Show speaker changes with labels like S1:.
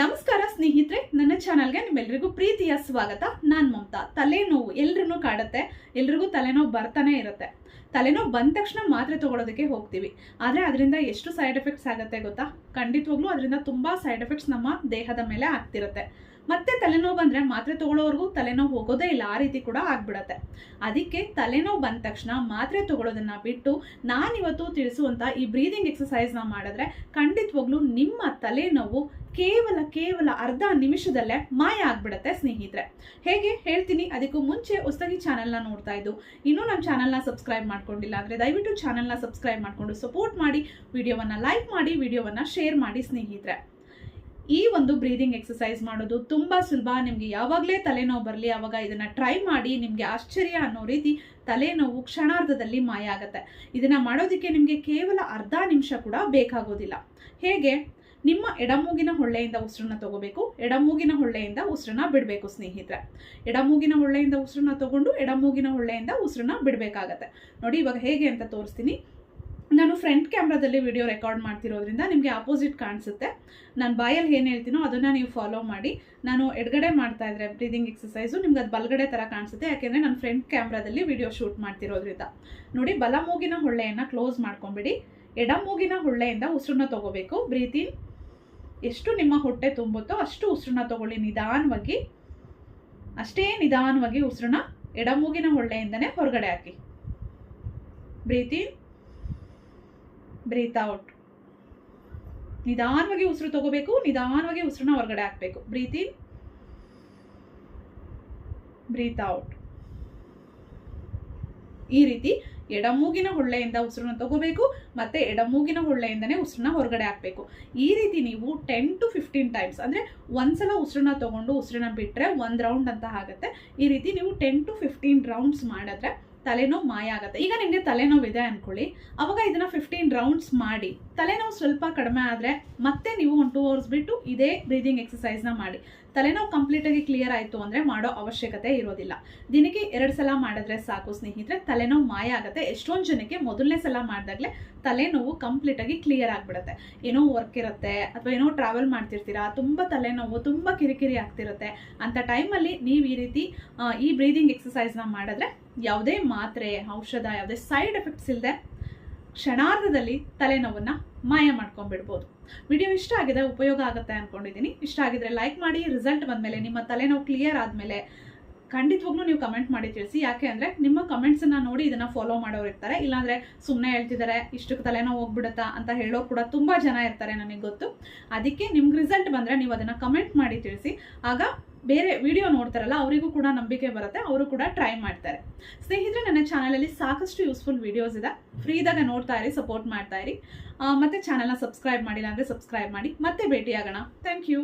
S1: ನಮಸ್ಕಾರ ಸ್ನೇಹಿತರೆ, ನನ್ನ ಚಾನಲ್ಗೆ ನಿಮ್ಮೆಲ್ರಿಗೂ ಪ್ರೀತಿಯ ಸ್ವಾಗತ. ನಾನು ಮಮತಾ. ತಲೆನೋವು ಎಲ್ರಿಗೂ ಕಾಡುತ್ತೆ, ಎಲ್ರಿಗೂ ತಲೆನೋವು ಬರ್ತಾನೆ ಇರುತ್ತೆ. ತಲೆನೋವು ಬಂದ ತಕ್ಷಣ ಮಾತ್ರೆ ತೊಗೊಳೋದಕ್ಕೆ ಹೋಗ್ತೀವಿ. ಆದರೆ ಅದರಿಂದ ಎಷ್ಟು ಸೈಡ್ ಎಫೆಕ್ಟ್ಸ್ ಆಗುತ್ತೆ ಗೊತ್ತಾ? ಖಂಡಿತವಾಗ್ಲೂ ಅದರಿಂದ ತುಂಬ ಸೈಡ್ ಎಫೆಕ್ಟ್ಸ್ ನಮ್ಮ ದೇಹದ ಮೇಲೆ ಆಗ್ತಿರುತ್ತೆ. ಮತ್ತೆ ತಲೆನೋವು ಬಂದ್ರೆ ಮಾತ್ರೆ ತಗೊಳ್ಳೋವರೆಗೂ ತಲೆನೋವು ಹೋಗೋದೇ ಇಲ್ಲ, ಆ ರೀತಿ ಕೂಡ ಆಗ್ಬಿಡತ್ತೆ. ಅದಕ್ಕೆ ತಲೆನೋವು ಬಂದ ತಕ್ಷಣ ಮಾತ್ರೆ ತಗೊಳ್ಳೋದನ್ನ ಬಿಟ್ಟು ನಾನಿವತ್ತು ತಿಳಿಸುವಂತ ಈ ಬ್ರೀದಿಂಗ್ ಎಕ್ಸಸೈಸ್ನ ಮಾಡಿದ್ರೆ ಖಂಡಿತವಾಗ್ಲೂ ನಿಮ್ಮ ತಲೆನೋವು ಕೇವಲ ಕೇವಲ ಅರ್ಧ ನಿಮಿಷದಲ್ಲೇ ಮಾಯ ಆಗ್ಬಿಡತ್ತೆ ಸ್ನೇಹಿತರೆ. ಹೇಗೆ? ಹೇಳ್ತೀನಿ. ಅದಕ್ಕೂ ಮುಂಚೆ ಹೊಸದಾಗಿ ಚಾನಲ್ನ ನೋಡ್ತಾ ಇದ್ದು, ಇನ್ನೂ ನಮ್ಮ ಚಾನಲ್ನ ಸಬ್ಸ್ಕ್ರೈಬ್ ಮಾಡ್ಕೊಂಡಿಲ್ಲ ಅಂದರೆ ದಯವಿಟ್ಟು ಚಾನಲ್ನ ಸಬ್ಸ್ಕ್ರೈಬ್ ಮಾಡಿಕೊಂಡು ಸಪೋರ್ಟ್ ಮಾಡಿ, ವಿಡಿಯೋವನ್ನು ಲೈಕ್ ಮಾಡಿ, ವಿಡಿಯೋವನ್ನು ಶೇರ್ ಮಾಡಿ ಸ್ನೇಹಿತರೆ. ಈ ಒಂದು ಬ್ರೀದಿಂಗ್ ಎಕ್ಸಸೈಸ್ ಮಾಡೋದು ತುಂಬ ಸುಲಭ. ನಿಮಗೆ ಯಾವಾಗಲೇ ತಲೆನೋವು ಬರಲಿ ಆವಾಗ ಇದನ್ನು ಟ್ರೈ ಮಾಡಿ ನಿಮಗೆ ಆಶ್ಚರ್ಯ ಅನ್ನೋ ರೀತಿ ತಲೆನೋವು ಕ್ಷಣಾರ್ಧದಲ್ಲಿ ಮಾಯ ಆಗುತ್ತೆ. ಇದನ್ನು ಮಾಡೋದಕ್ಕೆ ನಿಮಗೆ ಕೇವಲ ಅರ್ಧ ನಿಮಿಷ ಕೂಡ ಬೇಕಾಗೋದಿಲ್ಲ. ಹೇಗೆ? ನಿಮ್ಮ ಎಡಮೂಗಿನ ಹೊಳ್ಳೆಯಿಂದ ಉಸಿರನ್ನ ತಗೋಬೇಕು, ಎಡಮೂಗಿನ ಹೊಳ್ಳೆಯಿಂದ ಉಸಿರನ್ನ ಬಿಡಬೇಕು ಸ್ನೇಹಿತರೆ. ಎಡಮೂಗಿನ ಹೊಳ್ಳೆಯಿಂದ ಉಸಿರನ್ನ ತಗೊಂಡು ಎಡಮೂಗಿನ ಹೊಳ್ಳೆಯಿಂದ ಉಸಿರನ್ನ ಬಿಡಬೇಕಾಗತ್ತೆ. ನೋಡಿ ಇವಾಗ ಹೇಗೆ ಅಂತ ತೋರಿಸ್ತೀನಿ. ನಾನು ಫ್ರಂಟ್ ಕ್ಯಾಮ್ರಾದಲ್ಲಿ ವಿಡಿಯೋ ರೆಕಾರ್ಡ್ ಮಾಡ್ತಿರೋದ್ರಿಂದ ನಿಮಗೆ ಆಪೋಸಿಟ್ ಕಾಣಿಸುತ್ತೆ. ನಾನು ಬಾಯಲ್ಲಿ ಏನು ಹೇಳ್ತೀನೋ ಅದನ್ನು ನೀವು ಫಾಲೋ ಮಾಡಿ. ನಾನು ಎಡಗಡೆ ಮಾಡ್ತಾ ಇದ್ರೆ ಬ್ರೀದಿಂಗ್ ಎಕ್ಸಸೈಸು ನಿಮ್ಗೆ ಅದು ಬಲಗಡೆ ಥರ ಕಾಣಿಸುತ್ತೆ. ಯಾಕೆಂದರೆ ನಾನು ಫ್ರಂಟ್ ಕ್ಯಾಮ್ರಾದಲ್ಲಿ ವಿಡಿಯೋ ಶೂಟ್ ಮಾಡ್ತಿರೋದ್ರಿಂದ. ನೋಡಿ, ಬಲ ಮೂಗಿನ ಹೊಳ್ಳೆಯನ್ನು ಕ್ಲೋಸ್ ಮಾಡ್ಕೊಂಬಿಡಿ. ಎಡ ಮೂಗಿನ ಹೊಳ್ಳೆಯಿಂದ ಉಸಿರನ್ನ ತಗೋಬೇಕು. ಬ್ರೀತಿಂಗ್ ಎಷ್ಟು ನಿಮ್ಮ ಹೊಟ್ಟೆ ತುಂಬುತ್ತೋ ಅಷ್ಟು ಉಸಿರನ್ನ ತಗೊಳ್ಳಿ ನಿಧಾನವಾಗಿ. ಅಷ್ಟೇ ನಿಧಾನವಾಗಿ ಉಸಿರನ್ನ ಎಡಮೂಗಿನ ಹೊಳ್ಳೆಯಿಂದನೇ ಹೊರಗಡೆ ಹಾಕಿ. Breathing breathe out. ನಿಧಾನವಾಗಿ ಉಸಿರು ತಗೋಬೇಕು, ನಿಧಾನವಾಗಿ ಉಸಿರನ್ನ ಹೊರಗಡೆ ಹಾಕಬೇಕು. Breathe in breathe out. ಈ ರೀತಿ ಎಡಮೂಗಿನ ಹೊಳ್ಳೆಯಿಂದ ಉಸಿರನ್ನ ತಗೋಬೇಕು, ಮತ್ತೆ ಎಡಮೂಗಿನ ಹೊಳ್ಳೆಯಿಂದನೇ ಉಸಿರನ್ನ ಹೊರಗಡೆ ಹಾಕಬೇಕು. ಈ ರೀತಿ ನೀವು ಟೆನ್ ಟು ಫಿಫ್ಟೀನ್ ಟೈಮ್ಸ್ ಅಂದರೆ ಒಂದ್ಸಲ ಉಸಿರನ್ನ ತಗೊಂಡು ಉಸಿರನ್ನ ಬಿಟ್ಟರೆ ಒಂದು ರೌಂಡ್ ಅಂತ ಆಗುತ್ತೆ. ಈ ರೀತಿ ನೀವು ಟೆನ್ ಟು ಫಿಫ್ಟೀನ್ ರೌಂಡ್ಸ್ ಮಾಡಿದ್ರೆ ತಲೆನೋವು ಮಾಯ ಆಗುತ್ತೆ ಈಗ ನಿಮಗೆ ತಲೆನೋವು ಇದೆ ಅನ್ಕೊಳ್ಳಿ. ಅವಾಗ ಇದನ್ನ ಫಿಫ್ಟೀನ್ ರೌಂಡ್ಸ್ ಮಾಡಿ. ತಲೆನೋವು ಸ್ವಲ್ಪ ಕಡಿಮೆ ಆದರೆ ಮತ್ತೆ ನೀವು ಒಂದು ಟೂ ಅವರ್ಸ್ ಬಿಟ್ಟು ಇದೇ ಬ್ರೀದಿಂಗ್ ಎಕ್ಸಸೈಸ್ನ ಮಾಡಿ. ತಲೆನೋವು ಕಂಪ್ಲೀಟಾಗಿ ಕ್ಲಿಯರ್ ಆಯಿತು ಅಂದರೆ ಮಾಡೋ ಅವಶ್ಯಕತೆ ಇರೋದಿಲ್ಲ. ದಿನಕ್ಕೆ ಎರಡು ಸಲ ಮಾಡಿದ್ರೆ ಸಾಕು ಸ್ನೇಹಿತರೆ, ತಲೆನೋವು ಮಾಯ ಆಗುತ್ತೆ ಎಷ್ಟೊಂದು ಜನಕ್ಕೆ ಮೊದಲನೇ ಸಲ ಮಾಡಿದಾಗಲೇ ತಲೆನೋವು ಕಂಪ್ಲೀಟಾಗಿ ಕ್ಲಿಯರ್ ಆಗಿಬಿಡುತ್ತೆ. ಏನೋ ವರ್ಕ್ ಇರುತ್ತೆ, ಅಥವಾ ಏನೋ ಟ್ರಾವೆಲ್ ಮಾಡ್ತಿರ್ತೀರಾ, ತುಂಬ ತಲೆನೋವು, ತುಂಬ ಕಿರಿಕಿರಿ ಆಗ್ತಿರುತ್ತೆ. ಅಂಥ ಟೈಮಲ್ಲಿ ನೀವು ಈ ರೀತಿ ಈ ಬ್ರೀದಿಂಗ್ ಎಕ್ಸಸೈಸ್ನ ಮಾಡಿದ್ರೆ ಯಾವುದೇ ಮಾತ್ರೆ, ಔಷಧ, ಯಾವುದೇ ಸೈಡ್ ಎಫೆಕ್ಟ್ಸ್ ಇಲ್ಲದೆ ಕ್ಷಣಾರ್ಧದಲ್ಲಿ ತಲೆನೋವನ್ನು ಮಾಯ ಮಾಡ್ಕೊಂಡ್ಬಿಡ್ಬೋದು. ವಿಡಿಯೋ ಇಷ್ಟ ಆಗಿದೆ ಉಪಯೋಗ ಆಗುತ್ತೆ ಅಂದ್ಕೊಂಡಿದ್ದೀನಿ ಇಷ್ಟ ಆಗಿದ್ರೆ ಲೈಕ್ ಮಾಡಿ ರಿಸಲ್ಟ್ ಬಂದಮೇಲೆ ನಿಮ್ಮ ತಲೆನೋವು ಕ್ಲಿಯರ್ ಆದಮೇಲೆ ಖಂಡಿತವಾಗ್ಲೂ ನೀವು ಕಮೆಂಟ್ ಮಾಡಿ ತಿಳಿಸಿ. ಯಾಕೆ ಅಂದರೆ ನಿಮ್ಮ ಕಮೆಂಟ್ಸನ್ನು ನೋಡಿ ಇದನ್ನು ಫಾಲೋ ಮಾಡೋರು ಇರ್ತಾರೆ. ಇಲ್ಲಾಂದರೆ ಸುಮ್ಮನೆ ಹೇಳ್ತಿದ್ದಾರೆ ಇಷ್ಟಕ್ಕೆ ತಲೆನೋವು ಹೋಗ್ಬಿಡುತ್ತಾ ಅಂತ ಹೇಳೋರು ಕೂಡ ತುಂಬ ಜನ ಇರ್ತಾರೆ ನನಗೆ ಗೊತ್ತು. ಅದಕ್ಕೆ ನಿಮ್ಗೆ ರಿಸಲ್ಟ್ ಬಂದರೆ ನೀವು ಅದನ್ನು ಕಮೆಂಟ್ ಮಾಡಿ ತಿಳಿಸಿ. ಆಗ ಬೇರೆ ವಿಡಿಯೋ ನೋಡ್ತಾರಲ್ಲ, ಅವರಿಗೂ ಕೂಡ ನಂಬಿಕೆ ಬರುತ್ತೆ, ಅವರು ಕೂಡ ಟ್ರೈ ಮಾಡ್ತಾರೆ. ಸ್ನೇಹಿತರೆ, ನನ್ನ ಚಾನಲಲ್ಲಿ ಸಾಕಷ್ಟು ಯೂಸ್ಫುಲ್ ವಿಡಿಯೋಸ್ ಇದೆ. ಫ್ರೀ ಫ್ರೀದಾಗ ನೋಡ್ತಾ ಇರಿ ಸಪೋರ್ಟ್ ಮಾಡ್ತಾ ಇರಿ. ಮತ್ತೆ ಚಾನಲ್ನ ಸಬ್ಸ್ಕ್ರೈಬ್ ಮಾಡಿಲ್ಲ ಅಂದರೆ ಸಬ್ಸ್ಕ್ರೈಬ್ ಮಾಡಿ, ಮತ್ತೆ ಭೇಟಿಯಾಗೋಣ. Thank you